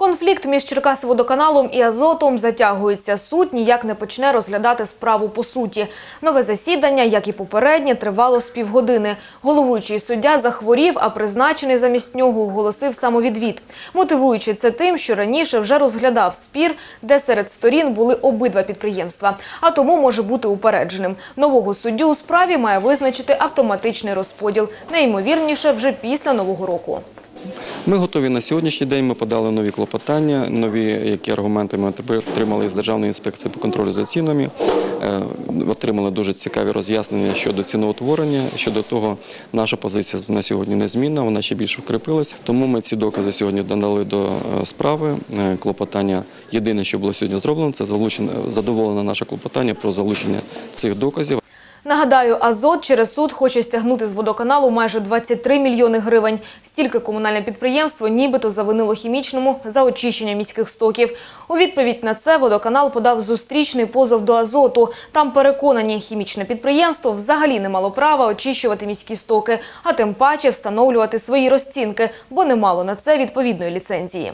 Конфлікт між Черкасводоканалом і Азотом затягується. Суд ніяк не почне розглядати справу по суті. Нове засідання, як і попереднє, тривало з півгодини. Головуючий суддя захворів, а призначений замість нього оголосив самовідвід. Мотивуючи це тим, що раніше вже розглядав спір, де серед сторін були обидва підприємства, а тому може бути упередженим. Нового суддю у справі має визначити автоматичний розподіл. Найімовірніше вже після Нового року. Ми готові на сьогоднішній день. Ми подали нові клопотання, нові які аргументи ми отримали з Державної інспекції по контролю за цінами. Е, Отримали дуже цікаві роз'яснення щодо ціноутворення. Щодо того, наша позиція на сьогодні незмінна, вона ще більше вкріпилась. Тому ми ці докази сьогодні додали до е, справи. Е, Клопотання єдине, що було сьогодні зроблено, це залучено задоволене наше клопотання про залучення цих доказів. Нагадаю, Азот через суд хоче стягнути з водоканалу майже 23 мільйони гривень. Стільки комунальне підприємство нібито завинило хімічному за очищення міських стоків. У відповідь на це водоканал подав зустрічний позов до Азоту. Там переконані, хімічне підприємство взагалі не мало права очищувати міські стоки, а тим паче встановлювати свої розцінки, бо не мало на це відповідної ліцензії.